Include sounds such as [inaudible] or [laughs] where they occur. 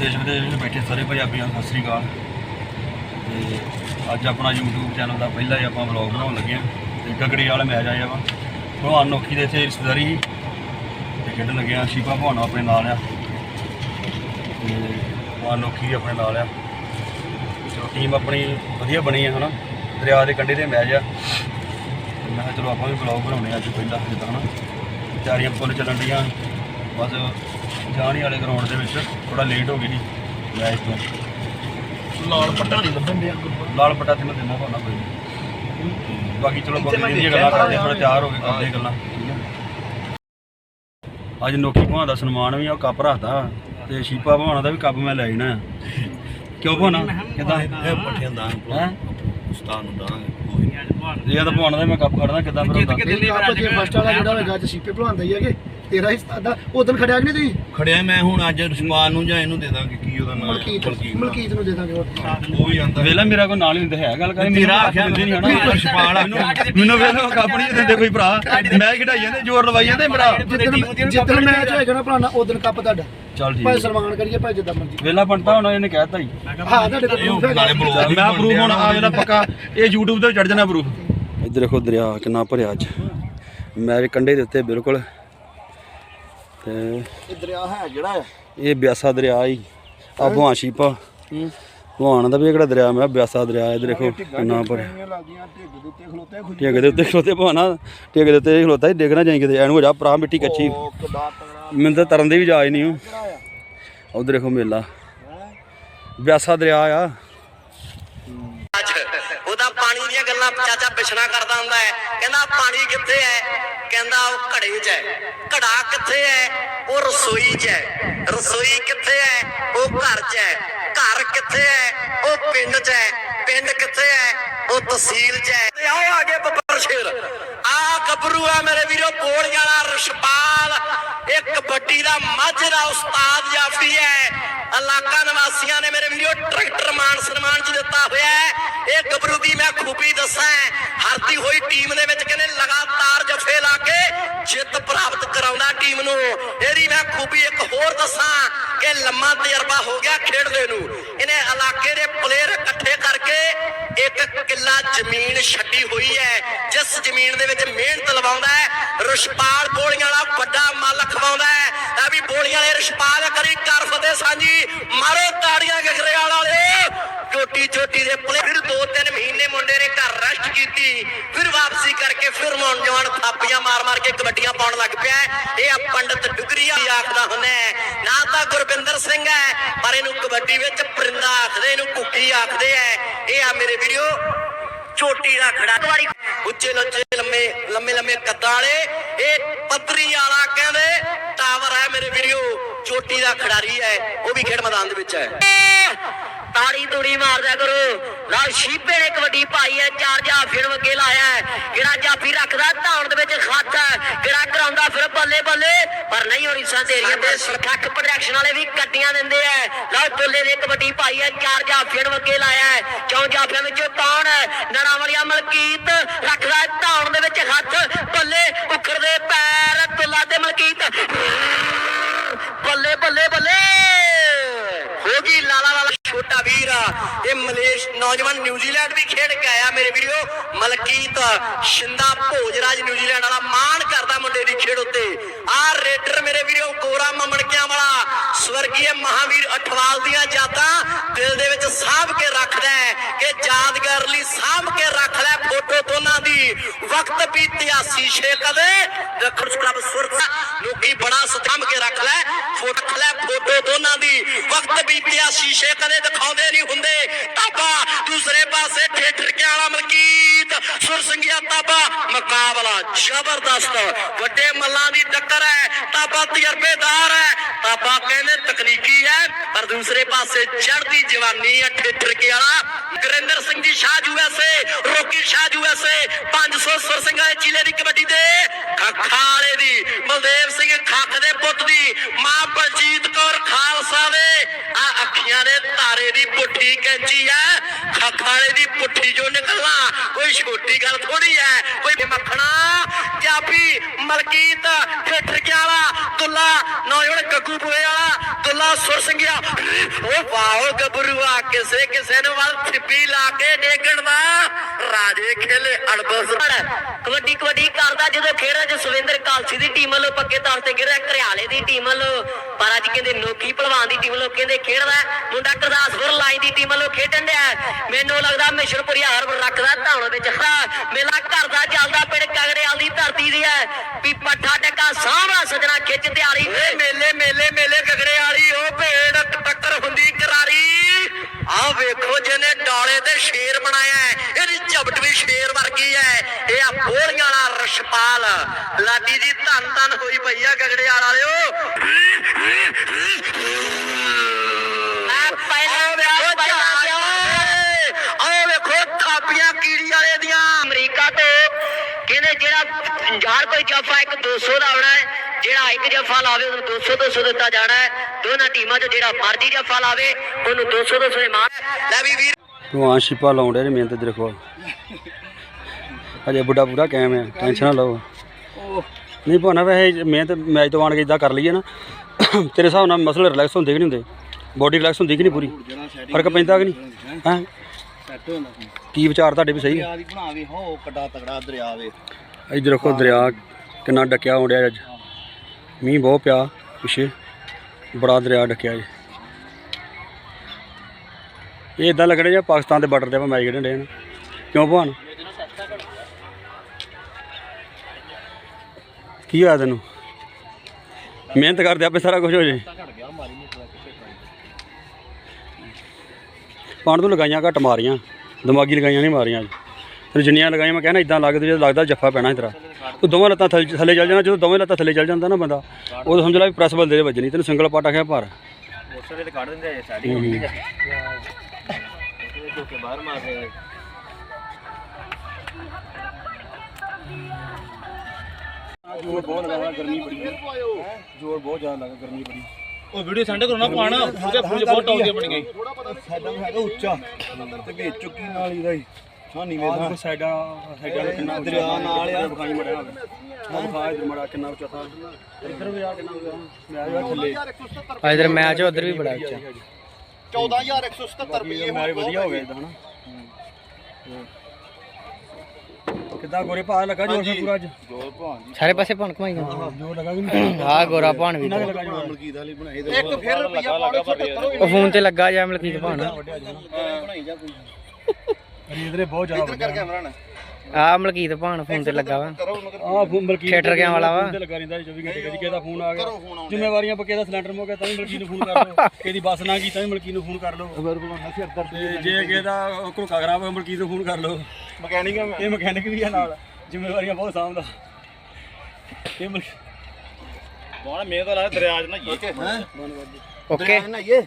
ਦੇਸ਼ ਵਿਦੇਸ਼ ਵਿੱਚ ਬੈਠੇ ਸਾਰੇ ਪੰਜਾਬੀਆਂ ਨੂੰ ਸਤਿ ਸ੍ਰੀ ਅਕਾਲ। ਤੇ ਅੱਜ ਆਪਣਾ YouTube ਚੈਨਲ ਦਾ ਪਹਿਲਾ ਹੀ ਆਪਾਂ ਵਲੌਗ ਬਣਾਉਣ ਲੱਗੇ ਹਾਂ ਤੇ ਗਗੜੀ ਵਾਲਾ ਮੈਚ ਆਇਆ ਵਾ। ਭਗਵਾਨ ਅਨੋਖੀ ਦੇ ਇੱਥੇ ਰਿਸ਼ਤੇਦਾਰੀ ਸੀ ਤੇ ਖੇਡਣ ਲੱਗੇ ਆ ਸ਼ੀਪਾ ਭਵਾਨਾ ਆਪਣੇ ਨਾਲ ਆ। ਤੇ ਭਗਵਾਨ ਨੋਖੀ ਆਪਣੇ ਨਾਲ ਆ। ਚਲੋ ਟੀਮ ਆਪਣੀ ਵਧੀਆ ਬਣੀ ਹੈ ਹਨਾ। ਦਰਿਆ ਦੇ ਕੰਢੇ ਦੇ ਮੈਚ ਆ ਮੈਂ ਕਿਹਾ ਚਲੋ ਆਪਾਂ ਵੀ ਵਲੌਗ ਬਣਾਉਣੇ ਅੱਜ ਪਹਿਲਾਂ, ਜਿੱਦਾਂ, ਹਨਾ। ਤਿਆਰੀਆਂ ਫੁੱਲ ਚੱਲਣ ਡੀਆਂ ਬਸ ਜਾਣੀ ਵਾਲੇ ਗਰਾਊਂਡ ਦੇ ਵਿੱਚ ਥੋੜਾ ਲੇਟ ਹੋ ਗਈ ਜੀ ਮੈਚ ਤੋਂ। ਲਾਲ ਪੱਟਾ ਨਹੀਂ ਲੱਭਣ ਡਿਆ। ਲਾਲ ਪੱਟਾ ਤੇ ਮੈਂ ਦਿੰਦਾ ਪਾਉਣਾ ਕੋਈ ਨਹੀਂ। ਬਾਕੀ ਚਲੋ ਬਾਕੀ ਦੀਆਂ ਗੱਲਾਂ ਕਰਦੇ ਥੋੜਾ ਤਿਆਰ ਹੋ ਕੇ ਕਰਦੇ ਹਾਂ ਗੱਲਾਂ। ਅੱਜ ਨੋਕੀ ਭਾਂ ਦਾ ਸਨਮਾਨ ਵੀ ਆ ਉਹ ਕੱਪ ਰੱਖਦਾ ਤੇ ਸ਼ੀਪਾ ਭਾਣਾ ਦਾ ਵੀ ਕੱਪ ਮੈਂ ਲੈ ਜਾਣਾ। ਕਿਉਂ ਭਾਣਾ ਕਿਦਾਂ? ਇਹ ਪੱਠਿਆਂ ਦਾ ਹੈ? ਉਸਤਾਦ ਨੂੰ ਦਾਂਗੇ। ਇਹ ਤਾਂ ਭਾਣਾ ਦਾ ਮੈਂ ਕੱਪ ਖੜਨਾ ਕਿਦਾਂ ਫਿਰ ਹੁੰਦਾ? ਫਸਟ ਵਾਲਾ ਜਿਹੜਾ ਹੋਏਗਾ ਅੱਜ ਸੀਪੇ ਭਲਵਾਨ ਦਾ ਹੀ ਹੈਗੇ ਤੇਰਾ ਹੀ ਸਾਦਾ ਉਦੋਂ ਖੜਿਆ ਕਿ ਨਹੀਂ ਤੁਸੀਂ? ਖੜਿਆ ਮੈਂ ਹੁਣ ਅੱਜ ਰਸਮਾਨ ਨੂੰ ਜਾਂ ਇਹਨੂੰ ਦੇ ਦਾਂਗੇ ਕੀ ਉਹਦਾ ਨਾਮ ਮਲਕੀਤ ਮਲਕੀਤ ਨੂੰ ਦੇ ਦਾਂਗੇ ਹੋਰ। ਉਹ ਵੀ ਆਂਦਾ ਵੇਲਾ ਮੇਰਾ ਕੋਈ ਨਾਲ ਹੀ ਹੁੰਦਾ ਹੈ ਗੱਲ ਕਰੇ ਮੇਰਾ ਆਖਿਆ ਦਿੰਦੇ ਨਹੀਂ ਹਨਾ ਮੈਨੂੰ ਛਪਾਲ ਆ। ਮੈਨੂੰ ਵੇਲਾ ਕੱਪ ਨਹੀਂ ਦਿੰਦੇ ਕੋਈ ਭਰਾ। ਮੈਂ ਖਿਡਾਈ ਜਾਂਦੇ ਜ਼ੋਰ ਲਵਾਈ ਜਾਂਦੇ ਭਰਾ। ਜਿੱਦਣ ਮੈਚ ਹੋਏਗਾ ਨਾ ਭਲਾਣਾ ਉਦੋਂ ਕੱਪ ਤੁਹਾਡਾ। ਚੱਲ ਠੀਕ ਭਾਈ ਹੈ। ਸਲਮਾਨ ਕਰੀਏ ਭਾਈ ਜਿੱਦਾਂ ਮਰਜ਼ੀ। ਵੇਲਾ ਬਣਤਾ ਹੁਣ ਇਹਨੇ ਕਹਿਤਾ ਹੀ ਹਾਂ ਤੁਹਾਡੇ ਕੋਲ ਹੈਗਾ। ਬਲੌਗ ਮੈਂ ਪ੍ਰੂਫ ਹੁਣ ਆ ਜਿਹੜਾ ਪੱਕਾ। ਇਹ YouTube ਤੇ ਚੜ ਜਾਣਾ ਪ੍ਰੂਫ ਇੱਧਰ ਦੇਖੋ ਦਰਿਆ ਕਿੰਨਾ ਭਰਿਆ ਅੱਜ। ਮੈਚ ਕੰਢੇ ਦੇ ਉੱਤੇ ਬਿਲਕੁਲ ਤੇ ਇਹ ਦਰਿਆ ਹੈ ਜਿਹੜਾ ਹੈ? ਇਹ ਬਿਆਸਾ ਦਰਿਆ ਹੀ ਆ। ਭਵਾਂ ਸ਼ੀਪਾ ਭਵਾਨ ਦਾ ਵੀ ਇਹ ਕਿਹੜਾ ਦਰਿਆ ਮੈਂ ਬਿਆਸਾ ਦਰਿਆ ਇਹ ਦੇਖੋ ਕਿੰਨਾ ਲੱਗਦੀਆਂ ਢਿੱਗ ਦੇ ਉੱਤੇ ਖਲੋਤੇ ਖੁਦ ਟੇਕ ਦੇ ਉੱਤੇ ਖਲੋਤੇ ਭਵਾਨਾ ਦੇ ਉੱਤੇ ਖਲੋਤਾ ਹੀ ਡਿੱਗਣਾ ਜਾਈ ਕਿਤੇ ਐਨੂੰ ਹੋ ਜਾ ਭਰਾ ਮਿੱਟੀ ਕੱਚੀ। ਮੈਨੂੰ ਤਾਂ ਤਰਨ ਦੀ ਵੀ ਜਾਜ ਨਹੀਂ ਆ? ਉਧਰ ਦੇਖੋ ਮੇਲਾ। ਬਿਆਸਾ ਦਰਿਆ ਆ। ਅੱਜ ਉਹਦਾ ਪਾਣੀ ਦੀਆਂ ਗੱਲਾਂ ਚਾਚਾ ਪਿਛਣਾ ਕਰਦਾ ਹੁੰਦਾ ਹੈ। ਕਹਿੰਦਾ, ਪਾਣੀ ਕਿੱਥੇ ਹੈ? ਕਹਿੰਦਾ, ਉਹ ਘੜੇ 'ਚ ਹੈ। ਘੜਾ ਕਿੱਥੇ ਹੈ? ਉਹ ਰਸੋਈ 'ਚ ਹੈ। ਰਸੋਈ ਕਿੱਥੇ ਹੈ? ਉਹ ਘਰ 'ਚ ਹੈ। ਘਰ ਕਿੱਥੇ ਹੈ? ਉਹ ਪਿੰਡ 'ਚ ਹੈ। ਪਿੰਡ ਕਿੱਥੇ ਹੈ? ਉਹ ਤਹਿਸੀਲ 'ਚ ਹੈ। ਤੇ ਆਓ ਆਗੇ ਬੱਬਰ ਆ ਮੇਰੇ ਵੀਰੋ ਕੋਲੀਆਂ ਵਾਲਾ ਰਸ਼ਪਾਲ। ਇਹ ਕਬੱਡੀ ਦਾ ਮਾਝੇ ਦਾ ਉਸਤਾਦ ਜਾਫੀ ਹੈ। ਇਲਾਕਾ ਨਿਵਾਸੀਆਂ ਨੇ ਮੇਰੇ ਵੀਰੋ, ਟਰੈਕਟਰ ਮਾਨ ਸਨਮਾਨ ਚ ਦਿੱਤਾ ਹੋਇਆ ਹੈ। ਇਹ ਗੱਭਰੂ ਦੀ ਮੈਂ ਖੂਬੀ ਦੱਸਾਂ ਹਰਦੀ ਹੋਈ ਟੀਮ ਦੇ ਵਿੱਚ ਕਹਿੰਦੇ ਲਗਾਤਾਰ ਜਫੇ ਲਾ ਕੇ ਜਿੱਤ ਪ੍ਰਾਪਤ ਕਰਾਉਂਦਾ ਟੀਮ ਨੂੰ। ਇਹਦੀ ਮੈਂ ਖੂਬੀ ਇੱਕ ਹੋਰ ਦੱਸਾਂ ਕਿ ਲੰਮਾ ਤਜਰਬਾ ਹੋ ਗਿਆ ਖੇਡਦੇ ਨੂੰ। ਇਹਨੇ ਇਲਾਕੇ ਦੇ ਪਲੇਅਰ ਇੱਕ ਕਿੱਲਾ ਜ਼ਮੀਨ ਛੱਡੀ ਹੋਈ ਹੈ, ਜਿਸ ਜ਼ਮੀਨ ਦੇ ਵਿੱਚ ਮਿਹਨਤ ਲਵਾਉਂਦਾ ਹੈ, ਰਸ਼ਪਾਲ ਬੋਲੀਆਂ ਵਾਲਾ ਵੱਡਾ ਮੱਲ ਖਵਾਉਂਦਾ ਹੈ। ਇਹ ਵੀ ਬੋਲੀਆਂ ਵਾਲੇ ਰਸ਼ਪਾਲ ਕਰੀ ਕਰ ਫਤਿਹ ਸਾਂਝੀ। ਮਾਰੋ ਤਾੜੀਆਂ ਗਗਰੇਵਾਲ ਵਾਲੇ। ਚੋਟੀ ਚੋਟੀ ਦੇ ਪਲੇ ਫਿਰ ਦੋ ਤਿੰਨ ਮਹੀਨੇ ਮੁੰਡੇ ਨੇ ਘਰ ਕੀਤੀ। ਫਿਰ ਵਾਪਸੀ ਕਰਕੇ ਫਿਰ ਨੌਜਵਾਨ ਥਾਪੀਆਂ ਮਾਰ ਮਾਰ ਕੇ ਕਬੱਡੀਆਂ ਪਾਉਣ ਲੱਗ ਪਿਆ ਇਹ ਆ ਪੰਡਤ ਡੁਗਰੀਆ ਆਖਦਾ ਹੁੰਦਾ ਨਾ ਤਾਂ ਗੁਰਬਿੰਦਰ ਸਿੰਘ ਹੈ, ਪਰ ਇਹਨੂੰ ਕਬੱਡੀ ਵਿੱਚ ਪਰਿੰਦਾ ਆਖਦੇ, ਇਹਨੂੰ ਕੁੱਕੀ ਆਖਦੇ ਐ ਇਹ ਆ ਮੇਰੇ ਵੀਡੀਓ ਚੋਟੀ ਦਾ ਖੜਾ। ਇੱਕ ਵਾਰੀ ਉੱਚੇ ਲੁੱਚੇ ਲੰਮੇ ਲੰਮੇ ਲੰਮੇ ਕੱਦਾਂ ਵਾਲੇ, ਇਹ ਪੱਧਰੀ ਵਾਲਾ ਕਹਿੰਦੇ, ਟਾਵਰ ਹੈ ਮੇਰੇ ਵੀਡੀਓ ਚੋਟੀ ਦਾ ਖਿਡਾਰੀ ਹੈ, ਉਹ ਵੀ ਖੇਡ ਮੈਦਾਨ ਦੇ ਵਿੱਚ ਹੈ। ਤਾੜੀ ਤੂੜੀ ਮਾਰਦਾ ਕਰੋ। ਨਾਲ ਸ਼ੀਪੇ ਨੇ ਕਬੱਡੀ ਪਾਈ ਹੈ ਚਾਰ ਜਾ ਫਿਰ ਅੱਗੇ ਲਾਇਆ ਕਿਹੜਾ ਜਾਫੀ ਰੱਖਦਾ ਧੌਣ ਦੇ ਵਿੱਚ ਖੱਤ ਕਿਹੜਾ ਕਰਾਉਂਦਾ ਫਿਰ ਬੱਲੇ ਬੱਲੇ ਪਰ ਨਹੀਂ ਹੋਣੀ ਸਾਂ ਤੇਰੀਆਂ ਤੇ ਸਰਖੱਕ ਪ੍ਰੋਡਕਸ਼ਨ ਵਾਲੇ ਵੀ ਕੱਟੀਆਂ ਦਿੰਦੇ ਐ ਨਾਲ ਬੁੱਲੇ ਨੇ ਕਬੱਡੀ ਪਾਈ ਹੈ ਚਾਰ ਜਾਫੀਆਂ ਨੂੰ ਅੱਗੇ ਲਾਇਆ ਕਿਉਂ ਜਾਫੀਆਂ ਵਿੱਚੋਂ ਕੌਣ ਨਣਾ ਵਾਲੀਆ ਮਲਕੀਤ ਰੱਖਦਾ ਹੈ ਧੌਣ ਦੇ ਵਿੱਚ ਹੱਥ ਬੱਲੇ ਉਖੜਦੇ ਪੈਰ ਤੁਲਾ ਤੇ ਮਲਕੀਤ ਬੱਲੇ ਬੱਲੇ ਬੱਲੇ ਹੋ ਗਈ ਲਾਲਾ ਵਾਲਾ ਛੋਟਾ ਵੀਰ ਇਹ ਮਲੇਸ਼ ਨੌਜਵਾਨ ਨਿਊਜ਼ੀਲੈਂਡ ਵੀ ਖੇਡ ਕੇ ਆਇਆ ਮੇਰੇ video Malkit Shinda Bhojraj New Zealand ਵਾਲਾ ਮਾਣ ਕਰਦਾ ਮੁੰਡੇ ਦੀ ਖੇਡ ਉੱਤੇ। ਆਹ ਰੇਡਰ ਮੇਰੇ ਵੀਡੀਓ ਕੋਰਾ ਮਮਣਕਿਆਂ ਵਾਲਾ ਸਵਰਗੀ ਮਹਾਵੀਰ ਅਠਵਾਲ ਦੀਆਂ ਯਾਦਾਂ ਦਿਲ ਦੇ ਵਿੱਚ ਸਾਂਭ ਕੇ ਰੱਖਦਾ ਹੈ ਕਿ ਯਾਦਗਾਰ ਲਈ ਸਾਂਭ ਕੇ ਰੱਖ ਲੈ ਫੋਟੋ ਦੋਨਾਂ ਦੀ। ਵਕਤ ਬੀਤਿਆ ਸ਼ੀਸ਼ੇ ਕਦੇ। ਰੱਖੜ ਸਕਰਬ ਸੁਰਤ ਲੋਕੀ ਬੜਾ ਸਥੰਭ ਕੇ ਰੱਖ ਲੈ ਫੋਟੋ ਲੈ, ਫੋਟੋ ਦੋਨਾਂ ਦੀ। ਵਕਤ ਬੀਤਿਆ, ਸ਼ੀਸ਼ੇ ਕਦੇ ਦਿਖਾਉਂਦੇ ਨਹੀਂ ਹੁੰਦੇ। ਤਾਬਾ, ਦੂਸਰੇ ਪਾਸੇ ਠੇਠਰ ਕੇ ਵਾਲਾ ਮਲਕੀਤ? ਸੁਰ ਸੰਗਿਆ ਤਾਬਾ, ਮੁਕਾਬਲਾ ਜ਼ਬਰਦਸਤ। ਵੱਡੇ ਮੱਲਾਂ ਦੀ ਟੱਕਰ ਹੈ, ਤਾਬਾ ਤਜਰਬੇਦਾਰ ਹੈ। ਤਾਬਾ ਕਹਿੰਦੇ ਤਕਨੀਕੀ ਹੈ, ਪਰ ਦੂਸਰੇ ਪਾਸੇ ਚੜ੍ਹਦੀ ਜਵਾਨੀ ਹੈ ਠੇਠਰ ਕੇ ਵਾਲਾ। ਗੁਰਿੰਦਰ ਸਿੰਘ ਜੀ ਸ਼ਾਹ ਯੂਐਸਏ ਰੋਕੀ ਸ਼ਾਹ ਯੂਐਸਏ 500 ਸੁਰ ਸਿੰਘਾਂ ਦੇ ਜ਼ਿਲ੍ਹੇ ਦੀ ਕਬੱਡੀ ਦੇ ਖੱਖਾ ਵਾਲੇ ਦੀ, ਬਲਦੇਵ ਸਿੰਘ ਖੱਖ ਦੇ ਪੁੱਤ ਦੀ, ਮਾਂ ਬਲਜੀਤ ਕੌਰ ਖਾਲਸਾ ਦੇ ਆ ਅੱਖੀਆਂ ਦੇ ਤਾਰੇ ਦੀ ਪੁੱਠੀ ਕੈਂਚੀ ਐ ਖਾਲੇ ਦੀ ਪੁੱਠੀ ਜੋ ਨਿਕਲਣਾ। ਕੋਈ ਛੋਟੀ ਗੱਲ ਥੋੜੀ ਐ, ਕੋਈ ਮੱਖਣਾ। ਜਾਪੀ ਮਲਕੀਤ ਠੇਠਰ ਗਿਆ ਦੁੱਲਾ ਨੌਜਵਾਨ ਗੱਗੂ ਬੋਏ ਵਾਲਾ, ਦੁੱਲਾ ਸੁਰ ਸਿੰਘਿਆ ਉਹ ਵਾਓ ਗੱਭਰੂਆ, ਕਿਸੇ ਕਿਸੇ ਨੂੰ ਵੱਲ ਥਿੱਪੀ ਲਾ ਕੇ ਡੇਗਣ ਦਾ। ਰਾਜੇ ਖੇਲੇ ਅੜਬਸ। ਕਬੱਡੀ ਕਬੱਡੀ ਕਰਦਾ ਜਦੋਂ ਖੇਡਦਾ ਜਸਵਿੰਦਰ ਕਾਲਸੀ ਕਾਲ ਵੱਲੋਂ ਪੱਕੇ ਤੌਰ ਤੇ ਗਿਰਿਆ ਘਰਿਆਲੇ ਦੀ ਟੀਮ ਵੱਲੋਂ, ਪਰ ਅੱਜ ਕਹਿੰਦੇ ਨੋਕੀ ਭਲਵਾਨ ਦੀ ਟੀਮ ਵੱਲੋਂ ਕਹਿੰਦੇ ਖੇਡਦਾ ਮੁੰਡਾ ਗੁਰਦਾਸਪੁਰ ਲਾਈ ਦੀ ਟੀਮ ਵੱਲੋਂ ਖੇਡਣ ਡਿਆ ਮੈਨੂੰ ਲੱਗਦਾ ਮਿਸ਼ਰਪੁਰੀ ਹਾਰ ਰੱਖਦਾ ਧੌਣ ਵਿੱਚ ਹਾਂ। ਮੇਲਾ ਘਰ ਦਾ ਚੱਲਦਾ ਪਿੰਡ ਕਗੜਿਆਲ ਦੀ ਧਰਤੀ ਦੀ ਹੈ। ਵੀ ਪੱਠਾ ਟੱਕਾ ਸਾਹਮਣਾ ਸਜਣਾ ਖਿੱਚ ਤਿਆਰੀ। ਮੇਲੇ ਮੇਲੇ ਮੇਲੇ ਕਗੜੇ ਵਾਲੀ ਉਹ ਭੇਡ ਟੱਕਰ ਹੁੰਦੀ ਕਰਾਰੀ ਆਹ ਵੇਖੋ ਜਿਹਨੇ ਡਾਲੇ ਤੇ ਸ਼ੇਰ ਬਣਾਇਆ ਹੈ ਇਹਦੀ ਝਪਟ ਵੀ ਸ਼ੇਰ ਵਰਗੀ ਹੈ। ਇਹ ਆ ਬੋਲੀਆਂ ਵਾਲਾ ਰਸ਼ਪਾਲ ਲਾਡੀ ਦੀ ਧੰਨ ਧੰਨ ਹੋਈ ਪਈ ਆ ਗਗੜੇ ਵਾਲਿਓ। ਆ ਪਹਿਲਾਂ ਵੇਖੋ ਵੇਖੋ ਕੀੜੀ ਵਾਲੇ ਦੀਆਂ। ਅਮਰੀਕਾ ਤੋਂ ਕਹਿੰਦੇ ਜਿਹੜਾ ਯਾਰ ਕੋਈ ਜਫਾ ਇੱਕ 200 ਦਾ ਆਉਣਾ ਹੈ ਜਿਹੜਾ ਇੱਕ ਜਫਾ ਲਾਵੇ ਉਹਨੂੰ 200 200 ਦਿੱਤਾ ਜਾਣਾ ਹੈ। ਦੋਨਾਂ ਟੀਮਾਂ 'ਚ ਜਿਹੜਾ ਮਰਜ਼ੀ ਜਫਾ ਲਾਵੇ ਉਹਨੂੰ 200 200 ਦੇ ਮਾਰ। ਲੈ ਵੀ ਵੀਰ। ਭਗਵਾਨ ਸ਼ਿਪਾ ਲਾਉਂਦੇ ਨੇ ਮਿਹਨਤ ਦੇਖੋ ਅਜੇ ਬੁੱਢਾ ਪੂਰਾ ਕਾਇਮ ਹੈ ਟੈਨਸ਼ਨ ਨਾ ਲਓ। ਨਹੀਂ ਭਾਣਾ ਵੈਸੇ ਮਿਹਨਤ ਮੈਚ ਤੋਂ ਆਣ ਕੇ ਇਦਾਂ ਕਰ ਲਈਏ ਨਾ ਤੇਰੇ ਹਿਸਾਬ ਨਾਲ ਮਸਲ ਰਿਲੈਕਸ ਹੁੰਦੇ ਕਿ ਨਹੀਂ ਹੁੰਦੇ? ਬੋਡੀ ਰਿਲੈਕਸ ਹੁੰਦੀ ਕਿ ਨਹੀਂ ਪੂਰੀ? ਫ਼ਰਕ ਪੈਂਦਾ ਕਿ ਨਹੀਂ? ਹਾਂ? ਕੀ ਵਿਚਾਰ ਤੁਹਾਡੇ ਵੀ ਸਹੀ ਹੈ ਦਰਿਆ ਦੀ ਬਣਾਵੇ ਹੋ ਕੱਡਾ ਤਗੜਾ ਦਰਿਆ ਵੇ। ਇੱਧਰ ਦੇਖੋ ਦਰਿਆ ਕਿੰਨਾ ਡੱਕਿਆ ਹੋਣ ਅੱਜ। ਮੀਂਹ ਬਹੁਤ ਪਿਆ ਪਿਛੇ, ਬੜਾ ਦਰਿਆ ਡੱਕਿਆ ਜੀ। ਇਹ ਇਦਾਂ ਲੱਗਣਾ ਜਿਵੇਂ ਪਾਕਿਸਤਾਨ ਦੇ ਬਾਰਡਰ ਤੇ ਆਪਾਂ ਮੈਚ ਖੇਡਣ ਦੇ ਨਾ। ਕਿਉਂ ਭਾਣ ਕੀ ਹੋਇਆ ਤੈਨੂੰ? ਮਿਹਨਤ ਕਰਦੇ ਆਪੇ ਸਾਰਾ ਕੁਝ ਹੋ ਜੇ। ਪਾਣ ਤੋਂ ਲਗਾਈਆਂ ਘੱਟ ਮਾਰੀਆਂ, ਦਿਮਾਗੀ ਲਗਾਈਆਂ ਨਹੀਂ ਮਾਰੀਆਂ। ਅੱਜ ਤੈਨੂੰ ਜਿੰਨੀਆਂ ਲਗਾਈਆਂ ਮੈਂ ਕਹਿੰਦਾ ਇਦਾਂ ਲੱਗਦਾ ਜਦੋਂ ਲੱਗਦਾ ਜੱਫਾ ਪੈਣਾ ਤੇਰਾ ਤੂੰ ਦੋਵੇਂ ਲੱਤਾਂ ਥੱਲੇ ਚੱਲ ਜਾਣਾ ਜਦੋਂ ਦੋਵੇਂ ਲੱਤਾਂ ਥੱਲੇ ਚੱਲ ਜਾਂਦਾ ਨਾ ਬੰਦਾ ਉਦੋਂ ਸਮਝ ਲੈ ਵੀ ਪ੍ਰੈਸ ਬਲ ਦੇ ਵੱਜਣੀ ਤੈਨੂੰ ਸਿੰਗਲ ਪਾਟਾ ਖਿਆ ਭਾਰ। ਮੋਟਰ ਤੇ ਕੱਢ ਦਿੰਦੇ ਆ ਸਾਡੀ ਹੂੰ। ਧੋਕੇ ਬਾਹਰ ਮਾਰਦੇ ਜੋਰ ਬਹੁਤ ਲਗਾ ਗਰਮੀ ਬੜੀ ਜੋਰ ਬਹੁਤ ਜ਼ਿਆਦਾ ਲੱਗਾ ਗਰਮੀ ਬੜੀ। ਉਹ ਵੀਡੀਓ ਸੈਂਡ ਕਰੋ ਨਾ ਪਾਣਾ ਉਹਦੇ ਫੁੱਲ ਬਹੁਤ ਟੌਪ ਦੀ ਬਣ ਗਈ ਸਾਡਾ ਹੈਗਾ ਉੱਚਾ। ਤੇ ਵਿੱਚ ਚੁੱਕੀ ਨਾਲ ਹੀ ਦਾ ਹੀ ਹਾਂ ਨੀਵੇਂ ਆਹ ਸਾਈਡਾਂ ਸਾਈਡਾਂ ਦਾ ਕਿੰਨਾ ਦਰਿਆ ਨਾਲ ਆ। ਵਿਖਾਈ ਮੜਿਆ ਹੋਵੇ ਵਿਖਾ ਇਧਰ ਮੜਾ ਕਿੰਨਾ ਉੱਚਾ ਥਾ। ਇੱਧਰ ਵੀ ਆ ਕਿੰਨਾ ਉੱਚਾ ਮੈਂ ਆ ਥੱਲੇ। ਆ ਇਧਰ ਮੈਚ ਉਧਰ ਵੀ ਬੜਾ ਉੱਚਾ। 14177 ਰੁਪਏ ਮਾਰੇ ਵਧੀਆ ਹੋ ਗਿਆ ਇਦਾਂ ਹਨਾ? ਕਿੱਦਾਂ ਗੋਰੇ ਭਾਅ ਲੱਗਾ ਜੋਰ ਫਿਰ ਪੂਰਾ ਅੱਜ? ਜੋਰ ਭਾਂ ਜੀ ਸਾਰੇ ਪਾਸੇ ਭਣ ਕਮਾਈ ਜਾਂਦਾ। ਜੋਰ ਲੱਗਾ ਕਿ ਨਹੀਂ? ਆ ਗੋਰਾ ਭਣ ਵੀ ਕਿੰਨਾ ਕੁ ਲੱਗਾ ਜੋਰ? ਮਲਕੀਤ ਵਾਲੀ ਬਣਾਈ ਤੇ ਇੱਕ ਫਿਰ ਰੁਪਿਆ ਉਹ ਫੋਨ ਤੇ ਲੱਗਾ ਜਾਂ ਮਲਕੀਤ ਭਣ ਬਣਾਈ ਜਾ ਕੋਈ। ਰੀਦਰੇ ਬਹੁਤ ਜ਼ਿਆਦਾ ਇੱਧਰ ਕਰ ਕੈਮਰਾ ਨਾ। ਆ ਮਲਕੀਤ ਭਣ ਫੋਨ ਤੇ ਲੱਗਾ ਵਾ। ਕਰੋ ਆ ਫੋਨ ਮਲਕੀ ਥੀਏਟਰ ਗਿਆ ਵਾਲਾ ਵਾ। ਤੇ ਲੱਗਾ ਰਹਿੰਦਾ 24 ਘੰਟੇ ਕਦੀ ਕਿਸੇ ਦਾ ਫੋਨ ਆ ਗਿਆ। ਕਰੋ ਫੋਨ ਆਉਂਦਾ। ਜ਼ਿੰਮੇਵਾਰੀਆਂ ਪੱਕੇ ਦਾ ਸਿਲੰਡਰ ਮੁੱਕ ਗਿਆ ਤਾਂ ਵੀ ਮਲਕੀ ਨੂੰ ਫੋਨ ਕਰ ਲਓ। [laughs] ਕਿਹਦੀ ਬੱਸ ਨਾ ਗਈ ਤਾਂ ਵੀ ਮਲਕੀ ਨੂੰ ਫੋਨ ਕਰ ਲਓ। ਫਿਰ ਬਣਾ ਸਿਰ ਦਰਦ ਤੇ ਜੇ ਕਿਸੇ ਦਾ ਘੁਲਕਾ ਖਰਾਬ ਹੋਇਆ ਮਲਕੀ ਨੂੰ ਫੋਨ ਕਰ ਲਓ। ਮਕੈਨਿਕ ਮੈਂ। ਇਹ ਮਕੈਨਿਕ ਵੀ ਆ ਨਾਲ। ਜ਼ਿੰਮੇਵਾਰੀਆਂ ਬਹੁਤ ਸਾਂਭਦਾ ਇਹ ਮਲਕੀ ਬਾਹਰ ਮੇਰੇ ਤੋਂ ਲਾ ਦਰਿਆ ਚ ਨਾ ਇਹ ਓਕੇ। ਨਾ ਇਹ